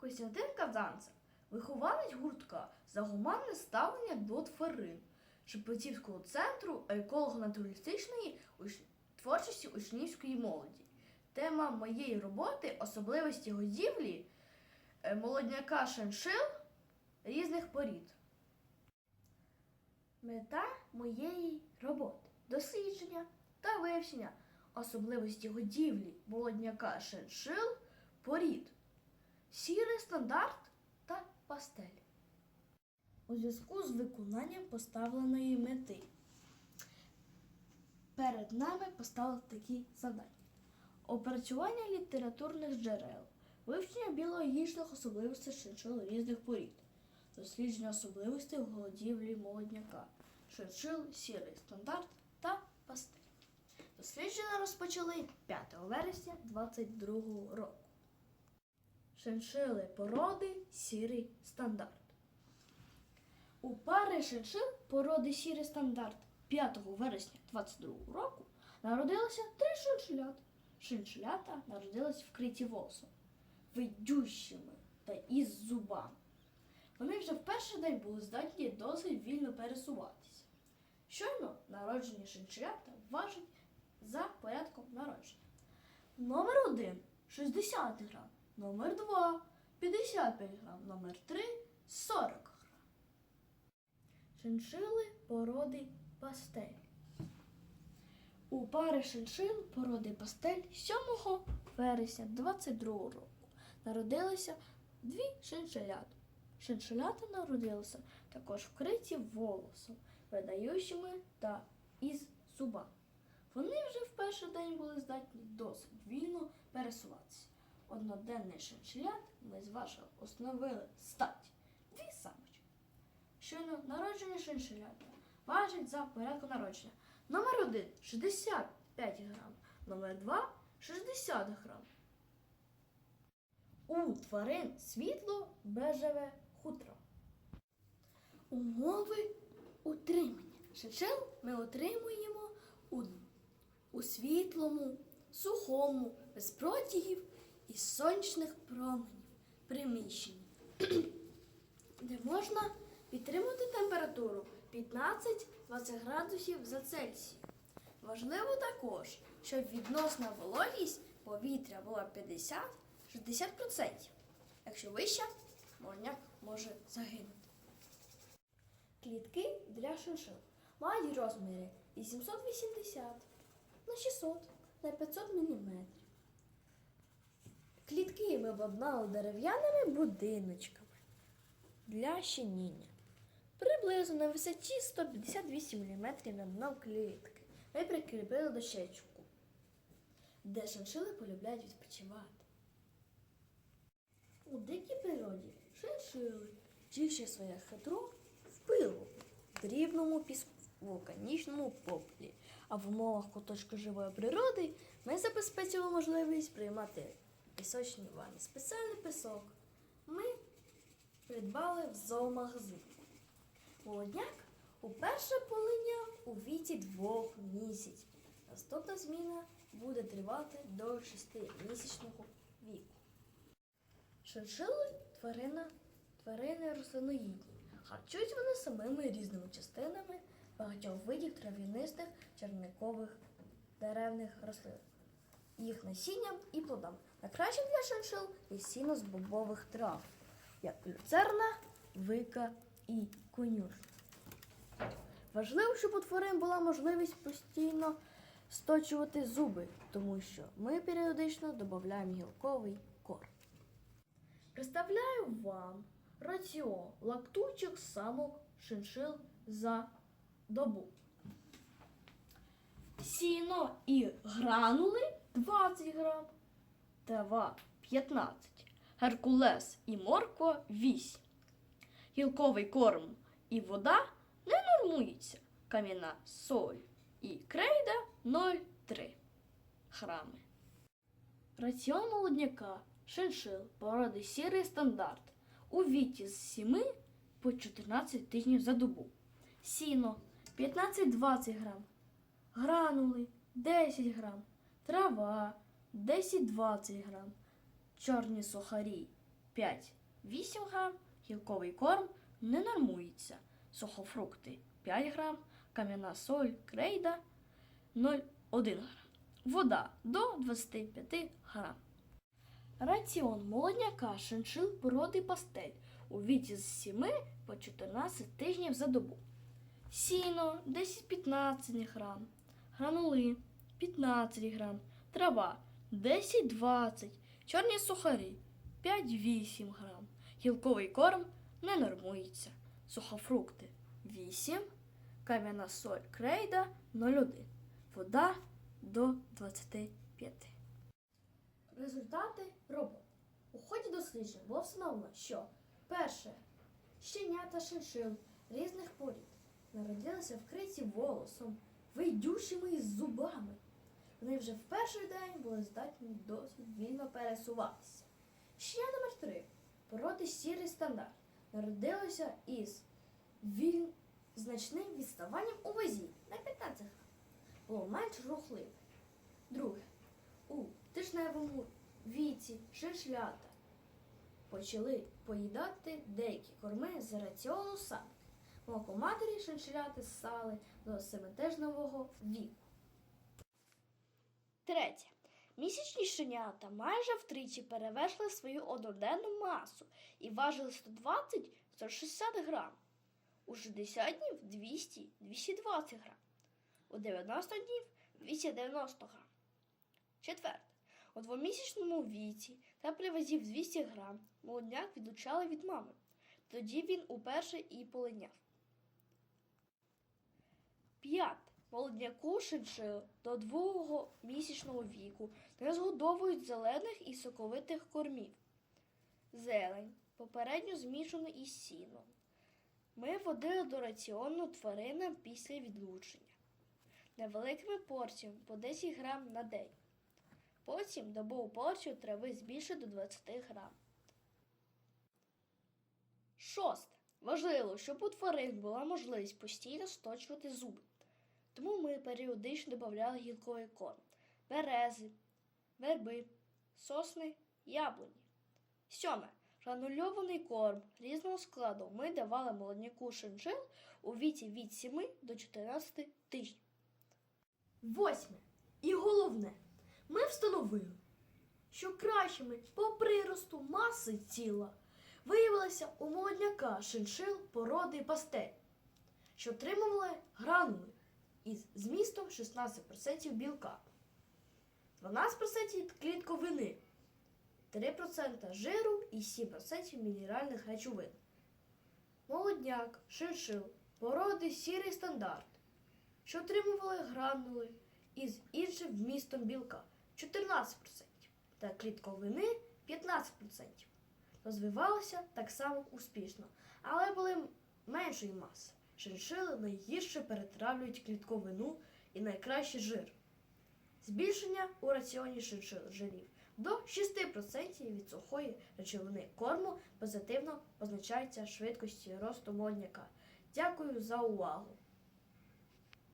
Костянтин Казанцев, вихованець гуртка за гуманне ставлення до тварин Шепетівського центру еколого-натуралістичної творчості учнівської молоді. Тема моєї роботи особливості годівлі е, молодняка шиншил різних порід. Мета моєї роботи дослідження та вивчення особливості годівлі молодняка шиншил порід, сірий стандарт та пастель. У зв'язку з виконанням поставленої мети перед нами поставили такі завдання: опрацювання літературних джерел, вивчення біологічних особливостей шиншил різних порід, дослідження особливостей голодівлі молодняка, шиншил, сірий стандарт та пастель. Дослідження розпочали 5 вересня 2022 року. Шиншили породи сірий стандарт. У пари шиншил породи сірий стандарт 5 вересня 2022 року народилося три шиншилят. Шиншилята народились вкриті волосом, видющими та із зубами. Вони вже в перший день були здатні досить вільно пересуватися. Щойно народжені шиншилята важать за порядком народження. Номер 1 60 грам, номер 2 55 грам, номер 3 40 грам. Шиншили породи пастель. У пари шиншил породи пастель 7 вересня 22 року народилися дві шиншилята. Шиншилята народилися також вкриті волосом, видаючими та із зубами. Вони вже в перший день були здатні досить вільно пересуватися. Одноденний шиншилят ми зважили установили стать дві самочки. Щойно народжені шиншилята важать за порядку народження. Номер 1 65 грам, номер 2 60 грам. У тварин світло бежеве хутро. Умови утримання. Шиншил ми отримуємо у, у світлому, сухому, без протягів і сонячних променів приміщенні, де можна підтримувати температуру 15-20 градусів за Цельсієм. Важливо також, щоб відносна вологість повітря була 50-60%. Якщо вища, молодняк може загинути. Клітки для шиншил мають розміри 880 на 600 на 500 мм. Клітки ми обладнали дерев'яними будиночками для щеніння. Приблизно на висоті 158 мм на дно клітки. Ми прикріпили дощечку, де шиншили полюбляють відпочивати. У дикій природі шиншили вчивши своє хитро в пилу, в дрібному піску, вулканічному поплі. А в умовах куточка живої природи ми забезпечили можливість приймати пісочні ванни. Спеціальний пісок ми придбали в зоомагазині. Молодняк уперше полиняв у віці двох місяців. Наступна зміна буде тривати до 6-місячного віку. Шиншили тварина, тварини рослиноїдні. Харчують вони самими різними частинами багатьох видів трав'янистих черникових деревних рослин, їх насінням і плодам. Найкращим для шиншил є сіно з бобових трав, як люцерна, вика і конюшня. Важливо, щоб у тварин була можливість постійно сточувати зуби, тому що ми періодично додаємо гілковий корм. Представляю вам раціон лактуючих самок шиншил за добу. Сіно і гранули 20 грам, трава 15, геркулес і морква 8. Гілковий корм і вода не нормуються. Кам'яна соль і крейда 0,3 грами. Раціон молодняка шиншил породи сірий стандарт у віці з 7 по 14 тижнів за добу. Сіно 15-20 грам, гранули 10 грам, трава 10-20 грам, чорні сухарі 5-8 грам, гілковий корм не нормується, сухофрукти 5 грам, кам'яна соль, крейда 0,1 грам, вода до 25 грам. Раціон молодняка шиншил породи пастель у віці з 7 по 14 тижнів за добу. Сіно 10-15 грам, гранули 15 грам, трава 10-20, чорні сухарі 5-8 грам, гілковий корм не нормується, сухофрукти 8, кам'яна соль крейда 0,1, вода до 25. Результати робот. У ході досліджень було встановлено, що перше щенята шиншил різних порід народилися вкриті волосом, вийдющими із зубами. Вони вже в перший день були здатні досить вільно пересуватися. Щеня номер 3 породи сірий стандарт народилися із віль... значним відставанням у вазі на 15 грам. Було менш рухливе. Друге. У тижневому віці шиншлята почали поїдати деякі корми з раціону самки. Молоко матері шиншляти ссали до семитижневого віку. Третє. Місячні щенята майже втричі перевершили свою одноденну масу і важили 120-160 грам. У 60 днів 200-220 грам. У 90 днів 290 грам. Четверте. У двомісячному віці та при вазі в 200 грам молодняк відлучали від мами. Тоді він уперше і полиняв. П'яте. Молодняку шиншил до двомісячного віку не згодовують зелених і соковитих кормів. Зелень попередньо змішану із сіном. Ми водили до раціону тваринам після відлучення невеликими порціями по 10 грам на день. Потім добову порцію трави збільшити до 20 грам. Шосте. Важливо, щоб у тварин була можливість постійно сточувати зуби. Тому ми періодично додавали гілковий корм, берези, верби, сосни, яблуні. Сьоме. Гранульований корм різного складу ми давали молодняку шиншил у віці від 7 до 14 тижнів. Восьме. І головне, ми встановили, що кращими по приросту маси тіла виявилися у молодняка шиншил породи пастель, що отримували гранули із змістом 16% білка, 12% клітковини, 3% жиру і 7% мінеральних речовин. Молодняк, шиншил, породи сірий стандарт, що отримували гранули із іншим вмістом білка 14% та клітковини 15%. Розвивалися так само успішно, але були меншої маси. Шиншили найгірше перетравлюють клітковину і найкращий жир. Збільшення у раціоні шиншил жирів до 6% від сухої речовини корму позитивно позначається швидкості росту молодняка. Дякую за увагу!